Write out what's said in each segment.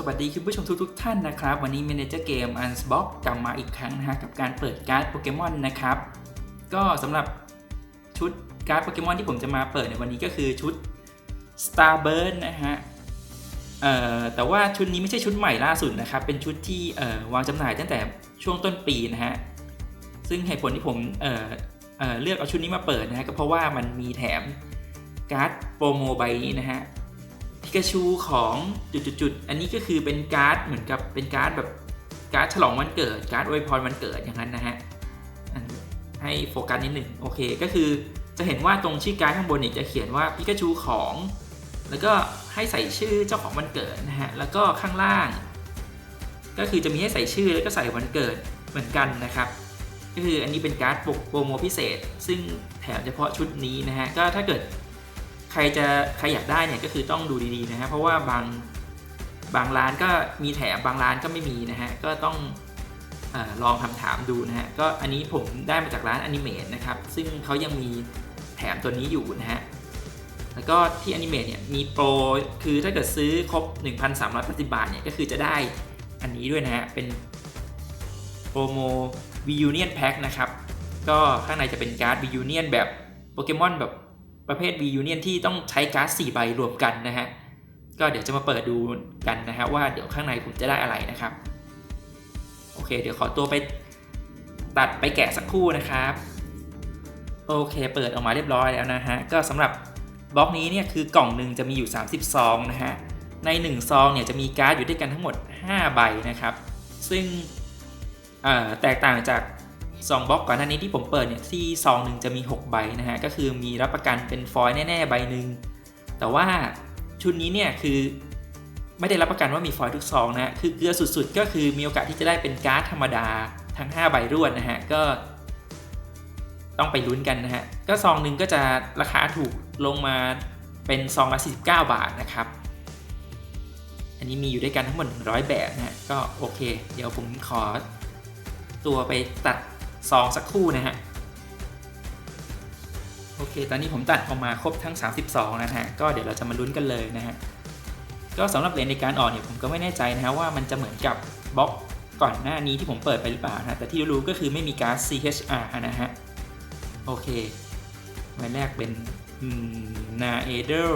สวัสดีคุณผู้ชมทุกๆท่านนะครับ วันนี้ Manager Game Unbox กลับมาอีกครั้งนะฮะกับการเปิดการ์ดโปเกมอนนะครับ ก็สำหรับชุดการ์ดโปเกมอนที่ผมจะมาเปิดในวันนี้ก็คือชุด Starburst นะฮะเอ่อแต่ว่าชุดนี้ไม่ใช่ชุดใหม่ล่าสุดนะครับ เป็นชุดที่เอ่อวางจำหน่ายตั้งแต่ช่วงต้นปีนะฮะซึ่งเหตุผลที่ผมเอ่อเอ่อเลือกเอาชุดนี้มาเปิดนะฮะก็เพราะว่ามันมีแถมการ์ดโปรโมใบนี้นะฮะ พิกาชูของจุดๆอันนี้ก็คือเป็นการ์ดเหมือนกับเป็นการ์ดแบบการ์ดฉลองวันเกิด การ์ดอวยพรวันเกิดอย่างนั้นนะฮะให้โฟกัสนิดหนึ่งโอเคก็คือจะเห็นว่าตรงชื่อการ์ดข้างบนนี่จะเขียนว่าพิกาชูของ แล้วก็ให้ใส่ชื่อเจ้าของวันเกิดนะฮะแล้วก็ข้างล่าง ก็คือจะมีให้ใส่ชื่อแล้วก็ใส่วันเกิดเหมือนกันนะครับก็คืออันนี้เป็นการ์ดโปรโมพิเศษ ซึ่งแถมเฉพาะชุดนี้นะฮะก็ถ้าเกิด รจะใครอยากได้เนี่ยก็คือต้องดูดีๆนะฮะเพราะว่าบางบางร้านก็มีแถมบางร้านก็ไม่มีนะฮะก็ต้องอลองทำถามดูนะฮะก็อันนี้ผมได้มาจากร้านอนิเมตนะครับซึ่งเขายังมีแถมตัวนี้อยู่นะฮะแล้วก็ที่อนิเมตเนี่ยมีโปรคือถ้าเกิดซื้อครบ 1,380 บาทเนี่ยก็คือจะได้อันนี้ด้วยนะฮะเป็นโปรโม v u n i o n Pack นะครับก็ข้างในจะเป็นการ์ด v u n i o n แบบโปเกมอนแบบ ประเภท V Union ที่ต้องใช้การ์ด4ใบรวมกันนะฮะ ก็เดี๋ยวจะมาเปิดดูกันนะฮะว่าเดี๋ยวข้างในผมจะได้อะไรนะครับ โอเค เดี๋ยวขอตัวไปตัดไปแกะสักครู่นะครับ โอเค เปิดออกมาเรียบร้อยแล้วนะฮะ ก็สำหรับบล็อกนี้เนี่ยคือกล่องหนึ่งจะมีอยู่ 30 ซองนะฮะ ใน1ซองเนี่ยจะมีการ์ดอยู่ด้วยกันทั้งหมด 5 ใบนะครับ ซึ่งแตกต่างจาก ซองบล็อกก่อนหน้านี้ที่ผมเปิดเนี่ยที่ซองหนึ่งจะมี 6 ใบนะฮะ ก็คือมีรับประกันเป็นฟอยล์แน่ๆใบหนึ่งแต่ว่าชุดนี้เนี่ยคือไม่ได้รับประกันว่ามีฟอยล์ทุกซองนะฮะคือเกลือสุดๆ ก็คือมีโอกาสที่จะได้เป็นการ์ดธรรมดาทั้ง 5 ใบรวดนะฮะ ก็ ต้องไปลุ้นกันนะฮะ ก็ซองหนึ่งก็จะราคาถูกลงมาเป็นซองละ49 บาทนะครับ อันนี้มีอยู่ด้วยกันทั้งหมด 100 แบบนะฮะ ก็โอเค เดี๋ยวผมขอตัวไปตัด ซองสักครู่นะฮะ โอเค ตอนนี้ผมตัดออกมาครบทั้ง 32 นะฮะ ก็เดี๋ยวเราจะมาลุ้นกันเลยนะฮะ ก็สำหรับเหรียญในการออกเนี่ยผมก็ไม่แน่ใจนะฮะว่ามันจะเหมือนกับบล็อกก่อนหน้านี้ที่ผมเปิดไปหรือเปล่านะ แต่ที่รู้ๆก็คือไม่มีการ์ด CHR นะฮะ โอเคใบแรกเป็นนาเอเดล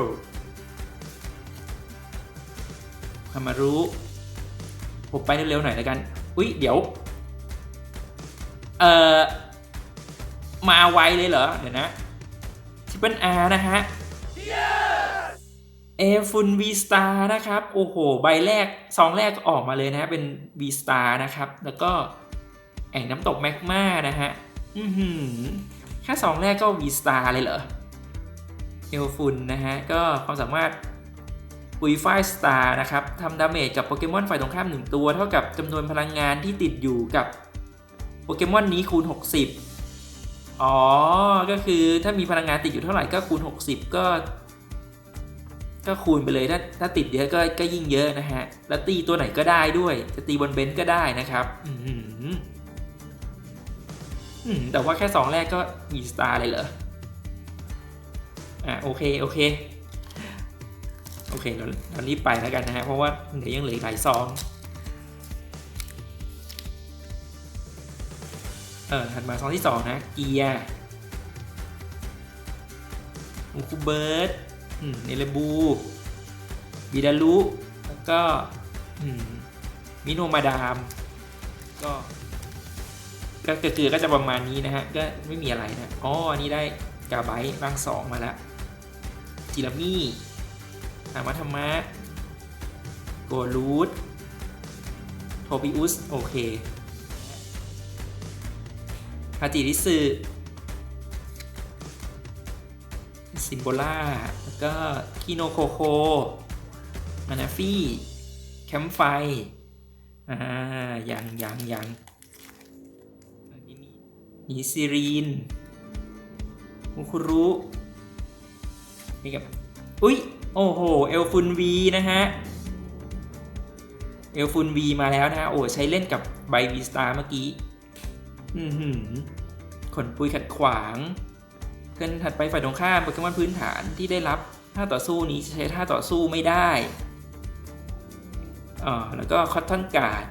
คามารุผมไปเร็วๆหน่อยแล้วกัน อุ๊ยเดี๋ยว เอ่อ มาไวเลยเหรอ เดี๋ยวนะทิปเปิลอาร์นะฮะเอฟุนวีสตาร์นะครับ โอ้โห ใบแรกซองแรกออกมาเลยนะฮะ เป็นวีสตาร์นะครับ แล้วก็ แอ่งน้ำตกแมกมานะฮะ อือหือแค่ซองแรกก็วีสตาร์เลยเหรอเอลฟุนนะฮะ ก็ความสามารถปุยไฟสตาร์นะครับทำดาเมจกับโปเกมอนฝ่ายตรงข้ามหนึ่งตัว เท่ากับจำนวนพลังงานที่ติดอยู่กับ โปเกมอนนี้คูณ 60 อ๋อ ก็คือถ้ามีพลังงานติดอยู่เท่าไหร่ก็คูณ 60 ก็ ก็คูณไปเลยถ้าถ้าติดเยอะก็ก็ยิ่งเยอะนะฮะ แล้วตีตัวไหนก็ได้ด้วย จะตีบนเบนซ์ก็ได้นะครับ อืมแต่ว่าแค่สองแรกก็มีสตาร์เลยเหรอ อะโอเค โอเค โอเค เราเรารีบไปแล้วกันนะฮะ เพราะว่าเดี๋ยวยังเหลือหลายซอง เออถัดมาซองที่2นะเกียร์มูคูเบิร์ดเนเลบูบิดารุแล้วก็มิโนมาดามก็ก็เกือๆก็จะประมาณนี้นะฮะ ก็ไม่มีอะไรนะ อ๋อ อันนี้ได้กาไบต์ร่างสองมาแล้วจิรามี่อามาธรรมะ โกรูด โทบิอุส โอเค ฮาจิริสึซิมโบล่าแล้วก็คิโนโคโค มานาฟี่ แคมไฟ อ่า ยังยังยังอันนี้มีมีซีรีนมุคุรุนี่กับ อุ้ย โอ้โห เอลฟุนวีนะฮะ เอลฟุนวีมาแล้วนะฮะ โอ้ ใช้เล่นกับไบวีสตาร์เมื่อกี้ อือหือขนปุยขัดขวางเทิร์นถัดไปฝ่ายตรงข้ามโปเกมอนพื้นฐานที่ได้รับท่าต่อสู้นี้ใช้ท่าต่อสู้ไม่ได้อ่าแล้วก็คอตทอนการ์ด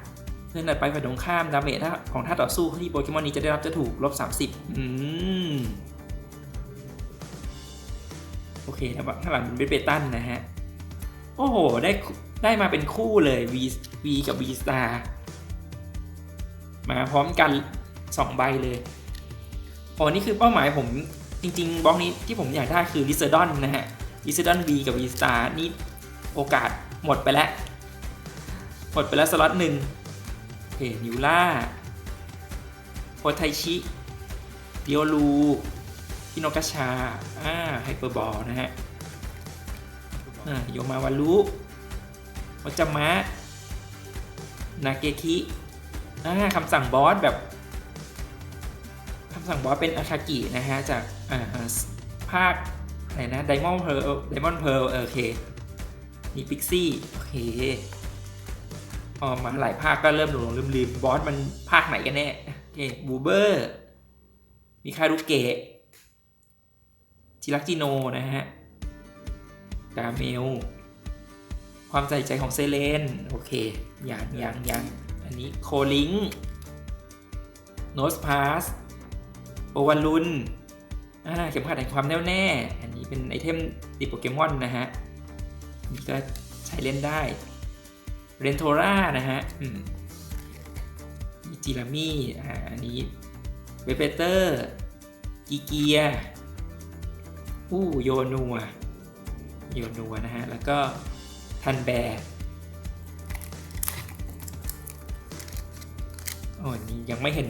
เพื่อนถัดไปฝ่ายตรงข้ามดาเมจของท่าต่อสู้ที่โปเกมอนนี้จะได้รับจะถูกลบ 30 อืมโอเคนะข้างหลังเป็นเบตันนะฮะ โอ้โห ได้ได้มาเป็นคู่เลย V V กับ V Star มาพร้อมกัน 2 ใบเลยอ๋อนี่คือเป้าหมายผมจริง ๆบล็อกนี้ที่ผมอยากได้คือลิซดอนนะฮะลิซดอน V กับ V Star นี่โอกาสหมดไปแล้ว หมดไปแล้วสล็อตหนึ่งเคนิวล่าโพไทชิเดียวลูพิโนกาชาอ่าไฮเปอร์บอลนะฮะโยมาวารุวัจามะ นาเกคิอ่าคำสั่งบอสแบบ สั่งบอสเป็นอาคากินะฮะจากอ่าภาคไหนนะไดมอนด์เพลไดมอนด์เพลโอเค มีพิกซี่โอเคออกมาหลายภาคก็เริ่มหลงลืมลืมบอสมันภาคไหนกันแน่โอเคบูเบอร์มีคารุเกะจิรักจิโนนะฮะกาเมล ความใส่ใจของเซเลน โอเคอย่างอย่างอย่างอันนี้โคลิงโนสพาส โอวารุนเข็มขัดแห่งความแน่วแน่ อันนี้เป็นไอเทมติดโปเกมอนนะฮะนี่ก็ใช้เล่นได้ เรนโทรานะฮะมีจิรามี่อ่าอันนี้เวเปเตอร์กีเกียอู้โยนัวโยนัวนะฮะ แล้วก็ทันแบร์โอ้นี่ยังไม่เห็น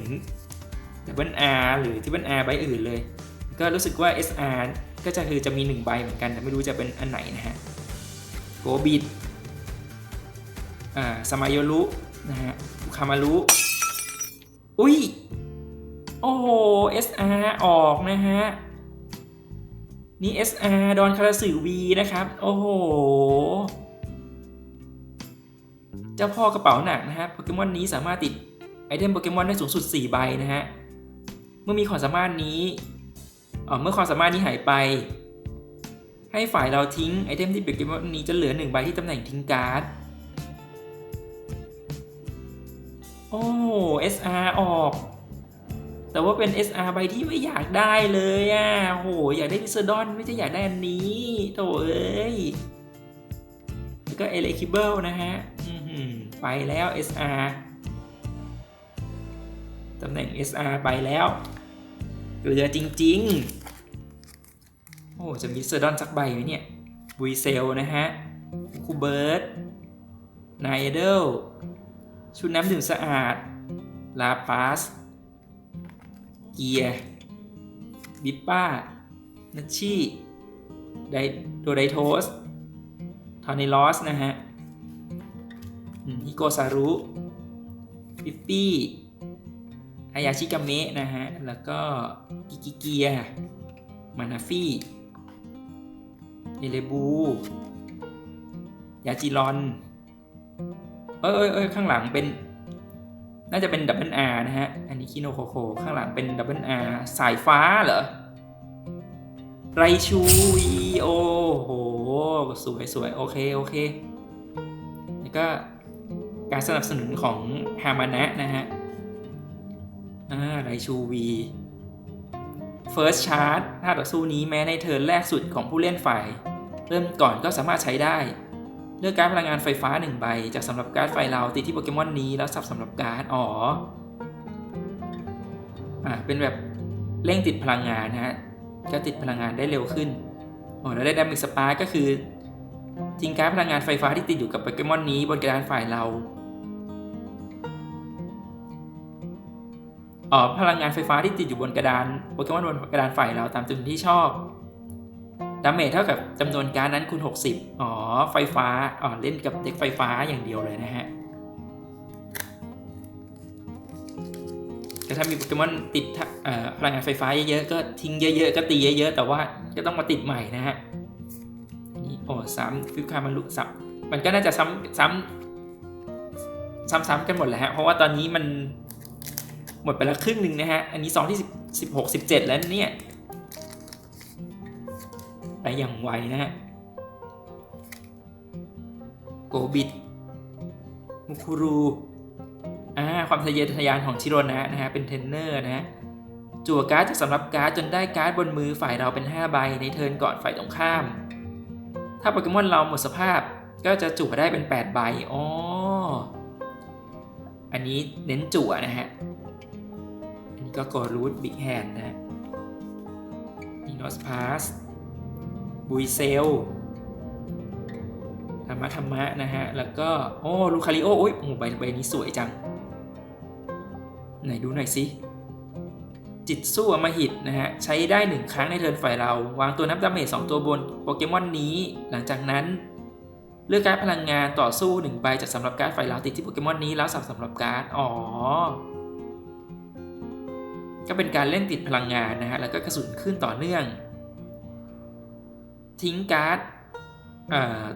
ดับเบิลอาร์หรือที่เบิลอาร์ใบอื่นเลย ก็รู้สึกว่า SR ก็จะคือจะมี 1 ใบเหมือนกัน แต่ไม่รู้จะเป็นอันไหนนะฮะโกบิดอ่าสมายโยรุนะฮะคามารุอุ้ย โอ้โห SR ออกนะฮะ นี่ SR ดอนคาราสึวีนะครับ โอ้โห เจ้าพ่อกระเป๋าหนักนะฮะโปเกมอนนี้สามารถติดไอเทมโปเกมอนได้สูงสุด 4 ใบนะฮะ เมื่อมีความสามารถนี้อ๋อเมื่อความสามารถนี้หายไป ให้ฝ่ายเราทิ้งไอเทมที่โปเกมอนนี้จะเหลือ1ใบที่ตำแหน่งทิ้งการ์ด โอ้ SR ออก แต่ว่าเป็น SR ใบที่ไม่อยากได้เลยอะโห อยากได้พิซดอนไม่ใช่อยากได้อันนี้โถเอ้ย แล้วก็เอเลคิเบิลนะฮะไปแล้ว SR ตำแหน่ง SR ไปแล้ว เหลือจริง ๆ โอ้จะมีเซอร์ดอนสักใบไหมเนี่ยบุยเซลนะฮะคูเบิร์ตไนเดลชุดน้ำดื่มสะอาด ลาปาส เกียร์ บิปป้า นัชชี่ไดโดไดโทส ทอนิลอส นะฮะอืมฮิโกซารุ ปิปปี้ อายาชิกาเมะนะฮะ แล้วก็กิกิเกียมานาฟี่เอเลบู ยาจิรอน เอ้ยเอยเอยข้างหลังเป็น น่าจะเป็นดับเบิลอาร์นะฮะ อันนี้คิโนโคโค ข้างหลังเป็นดับเบิลอาร์สายฟ้าเหรอ ไรชูวีโอโห สวยสวยโอเค โอเค แล้วก็การสนับสนุนของฮามานะนะฮะ อ่าไรชูวี First Charge ถ้าต่อสู้นี้แม้ในเทิร์นแรกสุดของผู้เล่นฝ่าย เริ่มก่อนก็สามารถใช้ได้ เลือกการพลังงานไฟฟ้า 1 ใบ จากสำหรับการ์ดไฟเราติดที่โปเกมอนนี้แล้วสับสำหรับการ์ดอ๋ออ่าเป็นแบบเร่งติดพลังงานนะฮะก็ติดพลังงานได้เร็วขึ้นอ๋อแล้วได้ดามิกสปาร์ก็คือทิ้งการ์ดพลังงานไฟฟ้าที่ติดอยู่กับโปเกมอนนี้บนกระดานฝ่ายเรา พลังงานไฟฟ้าที่ติดอยู่บนกระดานโปเกมอนบนกระดานฝ่ายเราตามจำนวนที่ชอบดาเมจเท่ากับจำนวนการนั้นคูณ60 อ๋อ ไฟฟ้า อ๋อ เล่นกับเด็กไฟฟ้าอย่างเดียวเลยนะฮะแต่ถ้ามีโปเกมอนติดทะเอ่อพลังงานไฟฟ้าเยอะๆ ก็ทิ้งเยอะๆ ก็ตีเยอะๆ แต่ว่าก็ต้องมาติดใหม่นะฮะ นี่ โอ้ซ้ำฟิวคามันลุซ้ำมันก็น่าจะซ้ำซ้ำซ้ำๆกันหมดแหละฮะ เพราะว่าตอนนี้มัน หมดไปล้วครึ่งหนึ่งนะฮะ อันนี้ซองที่16 17 แล้วเนี่ย ไปอย่างไวนะฮะ โกบิดมุคุรูอ่าความทะเยอทะยานของชิโรนะนะฮะ เป็นเทนเนอร์นะฮะจั่วการ์ดจากสำรับการ์ดจนได้การ์ดบนมือฝ่ายเราเป็น 5 ใบในเทิร์นก่อนฝ่ายตรงข้าม ถ้าโปเกมอนเราหมดสภาพก็จะจั่วได้เป็น 8 ใบ อ๋อ อันนี้เน้นจั่วนะฮะ ก็กอรูทบิ๊กแฮนนะฮะอินอสพาสบุยเซลธรรมะธรรมะนะฮะ แล้วก็ โอ้ลูคาริโอโอ้ยโอ้ใบใบนี้สวยจัง ไหนดูหน่อยสิ จิตสู้อมหิตนะฮะ ใช้ได้หนึ่งครั้งในเทิร์นฝ่ายเรา วางตัวนับดาเมจสองตัวบนโปเกมอนนี้ หลังจากนั้น เลือกการดพลังงานต่อสู้หนึ่งใบจากสำหรับการดฝ่ายเราติดที่โปเกมอนนี้แล้วสับสำหรับการดอ๋อ ก็เป็นการเล่นติดพลังงานนะฮะแล้วก็กระสุนขึ้นต่อเนื่อง ทิ้งการ์ด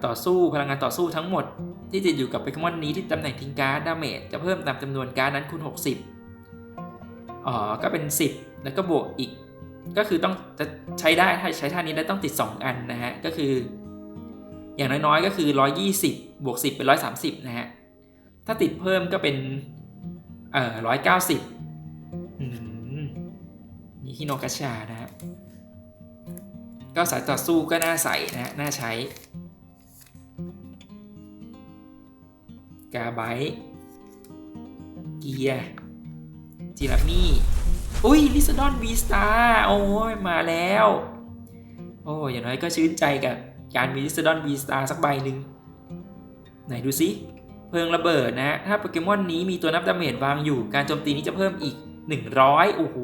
ต่อสู้พลังงานต่อสู้ทั้งหมด ที่ติดอยู่กับโปเกมอนนี้ที่ตำแหน่งทิ้งการ์ดดาเมจจะเพิ่มตามจำนวนการ์ดนั้นคูณ60อ๋อก็เป็น 10 แล้วก็บวกอีก ก็คือต้องจะใช้ได้ถ้าใช้ท่านี้แล้ต้องติด 2 อันนะฮะก็คือ อย่างน้อยๆก็คือ 120 บวก 10 เป็น 130 นะฮะถ้าติดเพิ่มก็เป็นเอ่อ190 นี่ฮิโนกาชานะฮะก็สายต่อสู้ก็น่าใส่นะฮะ น่าใช้ กาไบเกียร์จิรามี่ อุ้ยลิซดอนวีสตาโอ้ย มาแล้ว โอ้ยอย่างน้อยก็ชื่นใจกับการมีลิซดอนวีสตาสักใบหนึ่งไหนดูสิเพลิงระเบิดนะฮะ ถ้าโปเกมอนนี้มีตัวนับดาเมจวางอยู่ การโจมตีนี้จะเพิ่มอีก 100 โอ้โห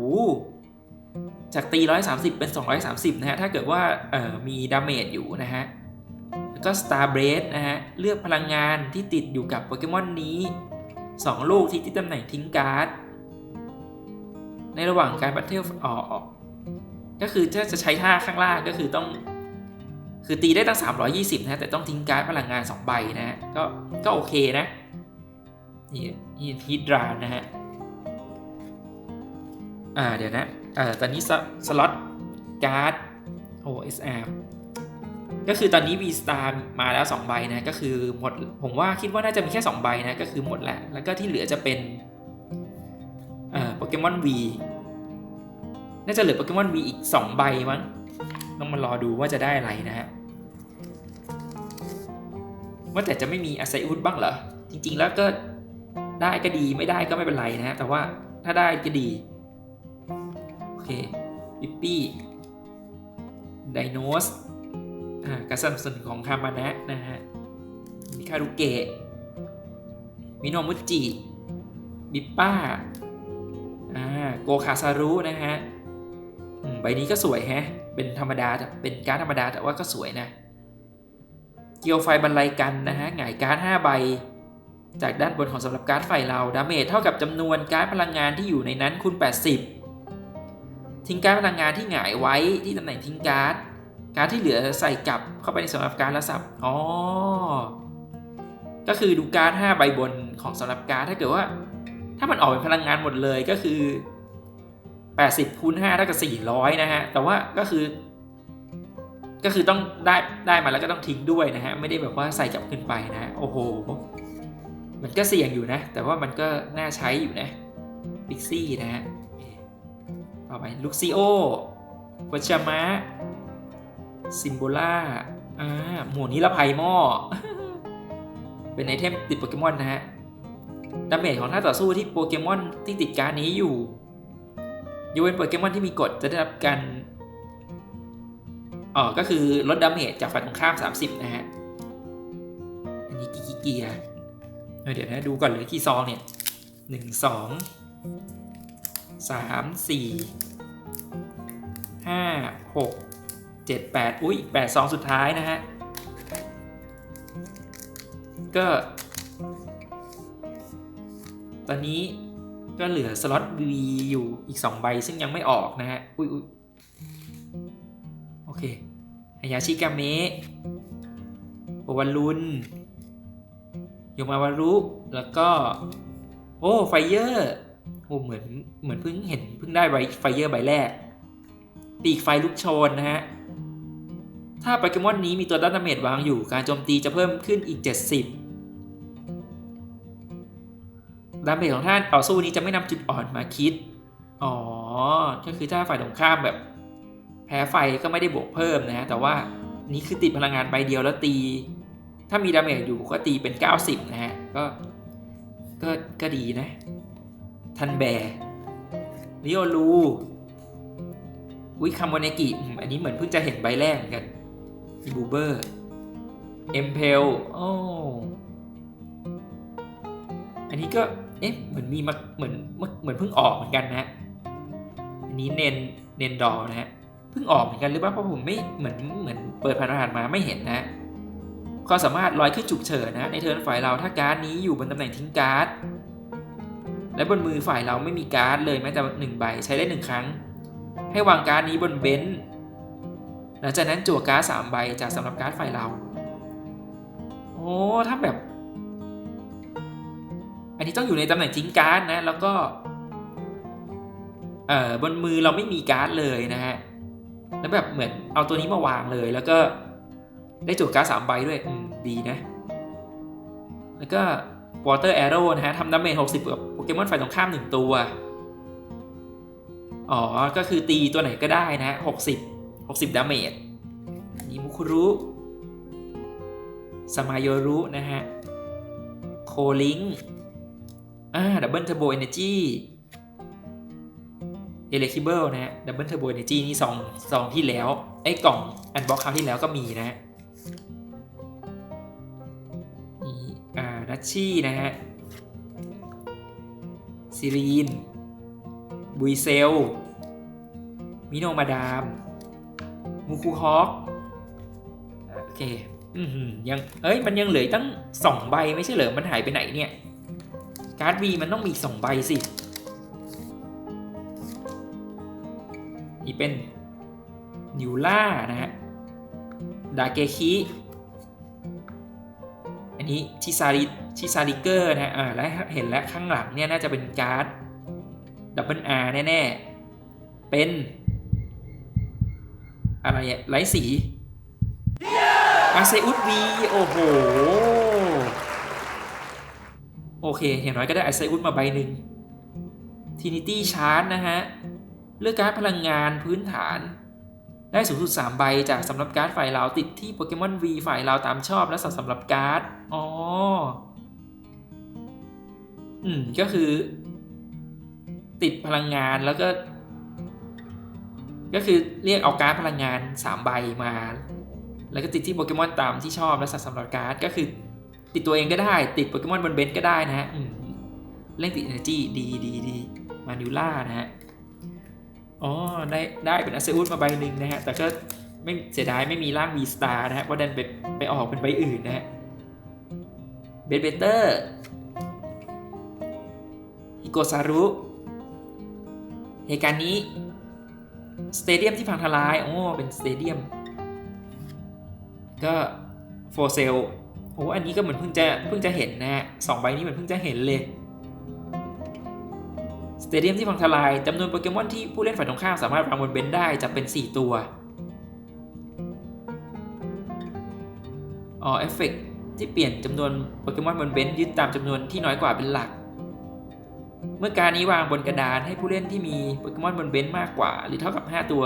จากตี 130 เป็น 230 นะฮะ ถ้าเกิดว่าเอ่อมีดาเมจอยู่นะฮะ แล้วก็ Star b r a d นะฮะ เลือกพลังงานที่ติดอยู่กับโปเกมอนนี้ 2 ลูกที่ที่ตำแหน่งทิ้งการ์ด ในระหว่างการบัตเทิลออกก็คือถ้าจะใช้ท่าข้างล่างก็คือต้อง คือตีได้ตั้ง 320 นะฮะแต่ต้องทิ้งการ์ดพลังงาน 2 ใบนะฮะ ก็ ก็โอเคนะ นี่นี่ฮิดรานะฮะ อ่า เดี๋ยวนะ อ่อตอนนี้สสล็อตการ์ด OSR ก็คือตอนนี้ V Star มาแล้ว 2 ใบนะ ก็คือหมด ผมว่าคิดว่าน่าจะมีแค่ 2 ใบนะ ก็คือหมดแหละ แล้วก็ที่เหลือจะเป็นอ่อโปเกมอน V น่าจะเหลือโปเกมอน V อีก 2 ใบมั้ง ต้องมารอดูว่าจะได้อะไรนะฮะ ว่าแต่จะไม่มีอาไซอุดบ้างเหรอ จริง ๆ แล้วก็ได้ก็ดีไม่ได้ก็ไม่เป็นไรนะฮะ แต่ว่าถ้าได้ก็ดี เคปิปปี้ไดโนสอ่าการสนับสนุนของคามานะนะฮะมิคารุเกะมิโนมุจิบิปป้าอ่าโกคาซารุนะฮะใบนี้ก็สวยแฮะ เป็นธรรมดาแต่เป็นการดธรรมดาแต่ว่าก็สวยนะ เกียวไฟบรรลัยกันนะฮะหงายการ์ด5ใบ จากด้านบนของสำหรับการ์ดไฟเรา ดาเมจเท่ากับจำนวนการ์ดพลังงานที่อยู่ในนั้นคูณ80 ทิ้งการ์ดพลังงานที่หงายไว้ที่ตำแหน่งทิ้งการ์ด การ์ดที่เหลือใส่กลับเข้าไปในสำหรับการ์ดและสับ อ๋อ ก็คือดูการ์ด5ใบบนของสำหรับการ์ดถ้าเกิดว่า ถ้ามันออกเป็นพลังงานหมดเลยก็คือ 80คูณ5เท่ากับ400 นะฮะ แต่ว่าก็คือ ก็คือต้องได้ได้มาแล้วก็ต้องทิ้งด้วยนะฮะ ไม่ได้แบบว่าใส่กลับขึ้นไปนะ โอ้โห มันก็เสี่ยงอยู่นะ แต่ว่ามันก็น่าใช้อยู่นะ พิกซี่นะฮะ ต่อไปลูกซิโอกัชมะซิมโบล่าอ่าหมวกนิรภัยหม้อเป็นไอเทมติดโปเกมอนนะฮะดาเมจของท่าต่อสู้ที่โปเกมอนที่ติดการนี้อยู่ยกเว้นโปเกมอนที่มีกฎจะได้รับการอ๋อก็คือลดดาเมจจากฝ่ายตรงข้าม 30 นะฮะ อันนี้กี่เกียร์เออเดี๋ยวนะดูก่อนเลยกี่ซองเนี่ยหนึ่งสอง สามสี่ห้าหกเจ็ดแปดอุ้ยแปดซองสุดท้ายนะฮะ ก็ ตอนนี้ก็เหลือสล็อต V อยู่อีก 2 ใบ ซึ่งยังไม่ออกนะฮะ อุ้ยอุ้ยโอเคฮายาชิกาเมะโอวารุนโยมาวารุ แล้วก็ โอ้ ไฟเยอร์ โอ้เหมือนเหมือนเพิ่งเห็นเพิ่งได้ไฟเยอร์ใบแรก ปีกไฟลุกโชนนะฮะ ถ้าโปเกมอนนี้มีตัวดัตเมจวางอยู่การโจมตีจะเพิ่มขึ้นอีก 70ดาเมจของท่านต่อสู้นี้จะไม่นำจุดอ่อนมาคิด อ๋อ ก็คือถ้าฝ่ายตรงข้ามแบบ แพ้ไฟก็ไม่ได้บวกเพิ่มนะฮะ แต่ว่านี้คือติดพลังงานใบเดียวแล้วตี ถ้ามีดาเมจอยู่ก็ตีเป็น 90 นะฮะ ก็ก็ก็ดีนะ ทันแบริโอลูวิคามโมเนกิอืมอันนี้เหมือนเพิ่งจะเห็นใบแรกเหมือนกันอีบูเบอร์ เอ็มเพลโอ้อันนี้ก็ เอ๊ะ เหมือนมีมาเหมือนเหมือนเพิ่งออกเหมือนกันนะ อันนี้เนน เนนดอร์นะฮะ เพิ่งออกเหมือนกันหรือเปล่า เพราะผมไม่ เหมือน เหมือนเปิดผ่านๆมาไม่เห็นนะความสามารถลอยขึ้นฉุกเฉินนะ ในเทิร์นฝ่ายเราถ้าการ์ดนี้อยู่บนตำแหน่งทิ้งการ์ด และบนมือฝ่ายเราไม่มีการ์ดเลยแม้แต่หนึ่งใบใช้ได้หนึ่งครั้ง ให้วางการ์ดนี้บนเบนซ์หลังจากนั้นจั่วการ์ดสามใบจากสำหรับการ์ดฝ่ายเรา โอ้ถ้าแบบ อันนี้ต้องอยู่ในตำแหน่งทิ้งการ์ดนะ แล้วก็ เอ่อบนมือเราไม่มีการ์ดเลยนะฮะแล้วแบบเหมือนเอาตัวนี้มาวางเลย แล้วก็ได้จุดการ์ดสามใบด้วยอืมดีนะ แล้วก็ Water Arrow นะฮะทำดาเมจ60กับ เกมอนฝ่ายตรงข้ามหนึ่งตัว อ๋อ ก็คือตีตัวไหนก็ได้นะฮะ60 60ดาเมจนี่มุคุรุสมาโยรุนะฮะ โคลิงอ่าดับเบิลเทอร์โบเอเนจีเอเลคิเบิลนะฮะ ดับเบิลเทอร์โบเอเนจีนี่ซองซองที่แล้ว ไอ้กล่องอันบ็อกคราวที่แล้วก็มีนะฮะนี่อ่านัชชี่นะฮะ ซิรีน บุยเซล มิโนมาดาม มูคูฮอคโอเคอยัง เอ้ย มันยังเหลือตั้งสองใบไม่ใช่เหรอ มันหายไปไหนเนี่ย การ์ดวีมันต้องมีสองใบสิ นี่เป็น นิวล่านะฮะ ดาเกคิ อันนี้ ชิซาริ ชิซาริเกอร์นะฮะอ่าแล้วเห็นแล้วข้างหลังเนี่ยน่าจะเป็นการ์ดดับเบิลอาร์แน่ๆ เป็น อะไรอะไร้สีอาเซอุสวีโอ้โห โอเคอย่างน้อยก็ได้อาเซอุสมาใบหนึ่งทีนิตี้ชาร์จนะฮะ เลือกการ์ดพลังงานพื้นฐาน ได้สูงสุด 3 ใบจากสำหรับการ์ดฝ่ายเราติดที่โปเกมอน V ฝ่ายเราตามชอบและสำหรับการ์ด อ๋อ อืมก็คือ ติดพลังงานแล้วก็ ก็คือเรียกเอาการ์ดพลังงาน3ใบมา แล้วก็ติดที่โปเกมอนตามที่ชอบและสัตว์สำหรับการ์ดก็คือ ติดตัวเองก็ได้ ติดโปเกมอนบนเบนซ์ก็ได้นะฮะเล่นติด Energy ดีดีดีมานิล่านะฮะอ๋อได้ได้เป็นอาเซอุสมาใบหนึ่งนะฮะ แต่ก็ไม่เสียดายไม่มีร่าง V Star นะฮะเพราะดันไปไปออกเป็นใบอื่นนะฮะเบนเบเตอร์ โกซารุเหตุการณ์นี้สเตเดียมที่พังทลายโอ้เป็นสเตเดียมก็โฟเซลโอ้อันนี้ก็เหมือนเพิ่งจะเพิ่งจะเห็นนะฮะสองใบนี้เหมือนเพิ่งจะเห็นเลยสเตเดียมที่พังทลายจำนวนโปเกมอนที่ผู้เล่นฝ่ายตรงข้ามสามารถวางบนเบนได้จะเป็น 4 ตัวอ๋อเอฟเฟกที่เปลี่ยนจำนวนโปเกมอนบนเบนยึดตามจำนวนที่น้อยกว่าเป็นหลัก เมื่อการนี้วางบนกระดานให้ผู้เล่นที่มีโปเกมอนบนเบนซ์มากกว่า หรือเท่ากับ 5 ตัว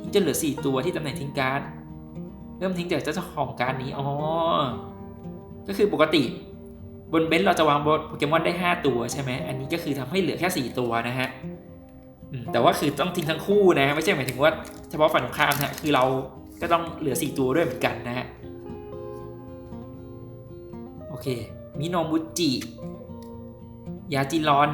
ทิ้งจะเหลือ 4 ตัวที่ตำแหน่งทิ้งการ์ดเริ่มทิ้งจากเจ้าของการนี้อ๋อก็คือปกติบนเบนซ์เราจะวางโปเกมอนได้ 5 ตัวใช่ไหมอันนี้ก็คือทำให้เหลือแค่ 4 ตัวนะฮะแต่ว่าคือต้องทิ้งทั้งคู่นะ ไม่ใช่หมายถึงว่าเฉพาะฝั่งตรงข้ามนะฮะคือเราก็ต้องเหลือ 4 ตัวด้วยเหมือนกันนะฮะโอเคมิโนบุจิ ยาจิรอน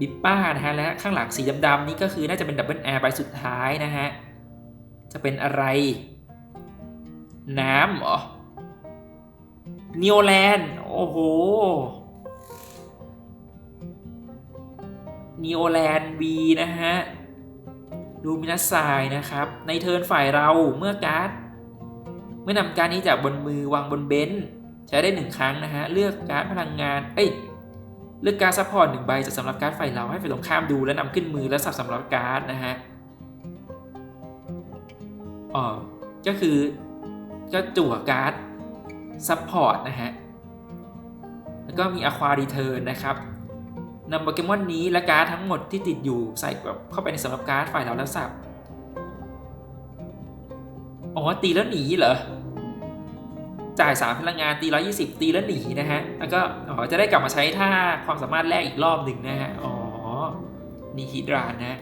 บิปป้านะฮะ และข้างหลังสีดำๆนี่ก็คือน่าจะเป็นดับเบิลแอร์ใบสุดท้ายนะฮะ จะเป็นอะไร น้ำเหรอนิโอแลนด์โอ้โหนิโอแลนด์วีนะฮะดูมินัสไซนะครับ ในเทิร์นฝ่ายเราเมื่อการ์ด เมื่อนำการนี้จากบนมือวางบนเบนซ์ ใช้ได้หนึ่งครั้งนะฮะ เลือกการ์ดพลังงาน เอ้ย เลือกการ์ดซัพพอร์ตหนึ่งใบจากสำหรับการ์ดไฟเราให้ฝ่ายตรงข้ามดูแล้วนำขึ้นมือแล้วสับสำหรับการ์ดนะฮะอ๋อก็คือก็จั่วการ์ดซัพพอร์ตนะฮะ แล้วก็มี Aqua Return นะครับนำโปเกมอนนี้และการ์ดทั้งหมดที่ติดอยู่ใส่แบบเข้าไปในสำหรับการ์ดฝ่ายเราแล้วสับ อ๋อ ตีแล้วหนีเหรอ จ่าย 3 พลังงานตี 120 ตีแล้วหนีนะฮะ แล้วก็อ๋อจะได้กลับมาใช้ท่าความสามารถแรกอีกรอบหนึ่งนะฮะ อ๋อ นี่ฮิดรานนะ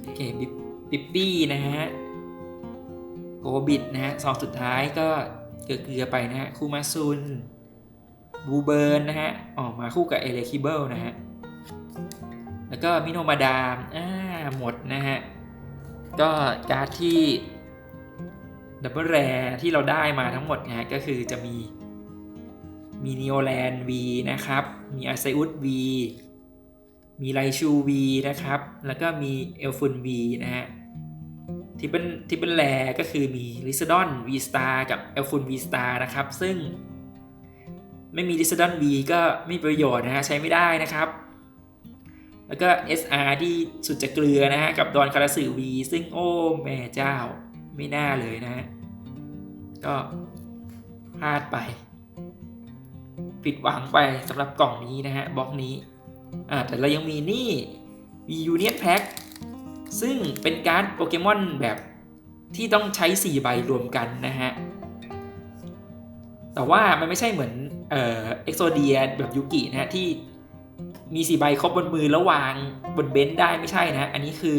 โอเคบิบบิบบี้นะฮะโกบิดนะฮะซองสุดท้ายก็เกลือๆไปนะฮะ คูมาซุนบูเบิร์นนะฮะ ออกมาคู่กับเอเลคิเบิลนะฮะ แล้วก็มิโนมาดาม อ่า หมดนะฮะ ก็การ์ดที่ ดับเบิลแรที่เราได้มาทั้งหมดนะฮะก็คือจะมีมีนิโอแลนด์ V นะครับ มีอาไซอุส V มีไลชู V นะครับ แล้วก็มีเอลฟุน V นะฮะที่เป็นที่เป็นแรก็คือมีลิซดอน V Star กับเอลฟุน V Star นะครับ ซึ่งไม่มีลิซดอน V ก็ไม่มีประโยชน์นะฮะใช้ไม่ได้นะครับ แล้วก็ SR ที่สุดจะเกลือนะฮะกับดอนคาราสึ V ซึ่งโอ้แม่เจ้า ไม่น่าเลยนะฮะก็พลาดไป ผิดหวังไปสำหรับกล่องนี้นะฮะบล็อกนี้อ่าแต่เรายังมีนี่มียูเนียนแพ็คซึ่งเป็นการ์ดโปเกมอนแบบที่ต้องใช้ 4 ใบรวมกันนะฮะ แต่ว่ามันไม่ใช่เหมือนเอ่อเอ็กโซเดียแบบยูกินะฮะ ที่มี 4 ใบครบบนมือแล้ววางบนเบนซ์ได้ไม่ใช่นะฮะอันนี้คือ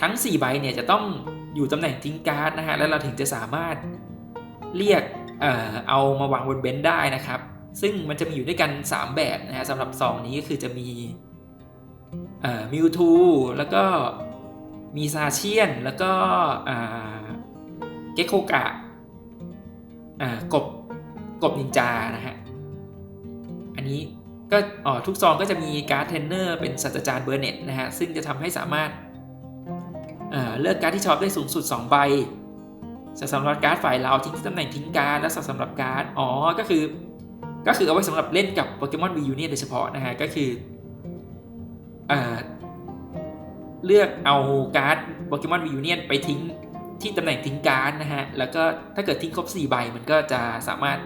ทั้ง 4 ใบเนี่ยจะต้อง อยู่ตำแหน่งทิ้งการ์ดนะฮะแล้วเราถึงจะสามารถเรียกเอ่อเอามาวางบนเบนซ์ได้นะครับ ซึ่งมันจะมีอยู่ด้วยกัน 3 แบบนะฮะสำหรับซองนี้ก็คือจะมีเอ่อมิวทูแล้วก็มีซาเชียน แล้วก็อ่าเกโคกะอ่ากบกบนินจานะฮะอันนี้ก็อ๋อทุกซองก็จะมีการ์ดเทรนเนอร์เป็นศาสตราจารย์เบอร์เน็ตนะฮะซึ่งจะทำให้สามารถ เเลือกการ์ดที่ชอบได้สูงสุด 2 ใบสำหรับการ์ดฝ่ายเราทิ้งที่ตำแหน่งทิ้งการ์ดและสำหรับการ์ดอ๋อก็คือ ก็คือเอาไว้สำหรับเล่นกับโปเกมอนวียูเนียโดยเฉพาะนะฮะก็คือเอเลือกเอาการ์ดโปเกมอนวียูเนียไปทิ้งที่ตำแหน่งทิ้งการ์ดนะฮะแล้วก็ถ้าเกิดทิ้งครบ 4 ใบมันก็จะสามารถ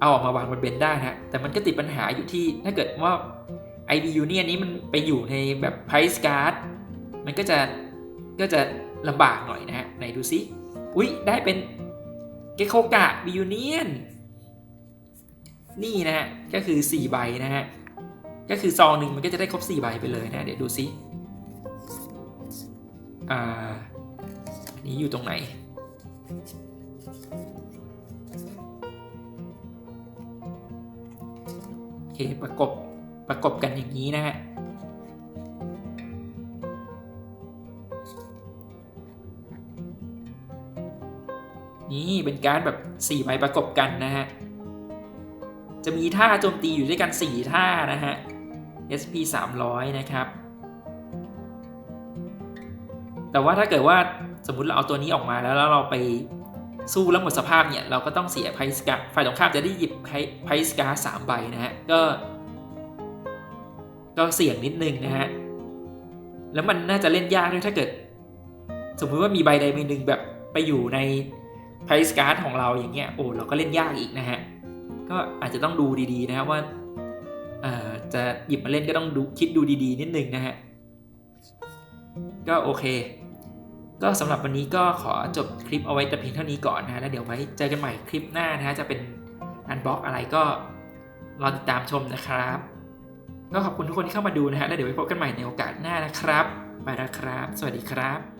เอาออกมาวางบนเบนได้นะฮะแต่มันก็ติดปัญหาอยู่ที่ถ้าเกิดว่า IV Union นี้มันไปอยู่ในแบบ Price Card มันก็จะ ก็จะลำบากหน่อยนะฮะไหนดูซิอุ๊ย ได้เป็นเกโคกะบิยูเนียนนี่นะฮะ ก็คือ 4 ใบนะฮะ ก็คือซองหนึ่งมันก็จะได้ครบ 4 ใบไปเลยนะ เดี๋ยวดูซิอ่าอันนี้อยู่ตรงไหน โอเค ประกบประกบกันอย่างนี้นะฮะ นี่เป็นการแบบ 4 ใบประกบกันนะฮะ จะมีท่าโจมตีอยู่ด้วยกัน 4 ท่านะฮะ SP 300 นะครับ แต่ว่าถ้าเกิดว่าสมมุติเราเอาตัวนี้ออกมาแล้วแล้วเราไปสู้แล้วหมดสภาพเนี่ย เราก็ต้องเสียไพสกาฝ่ายตรงข้ามจะได้หยิบไพสกาสามใบนะฮะ ก็ ก็เสี่ยงนิดนึงนะฮะ แล้วมันน่าจะเล่นยากด้วยถ้าเกิด สมมติว่ามีใบใดใบหนึ่งแบบไปอยู่ใน ไพสการ์ดของเราอย่างเงี้ยโอ้เราก็เล่นยากอีกนะฮะ ก็อาจจะต้องดูดีๆนะครับว่าจะหยิบมาเล่นก็ต้องดูคิดดูดีๆ นิดนึงนะฮะ ก็โอเค ก็สำหรับวันนี้ก็ขอจบคลิปเอาไว้แต่เพียงเท่านี้ก่อนนะฮะแล้วเดี๋ยวไว้เจอกันใหม่คลิปหน้านะฮะจะเป็นอันบล็อกอะไรก็รอติดตามชมนะครับ ก็ขอบคุณทุกคนที่เข้ามาดูนะฮะแล้วเดี๋ยวไว้พบกันใหม่ในโอกาสหน้านะครับไปแล้วครับ สวัสดีครับ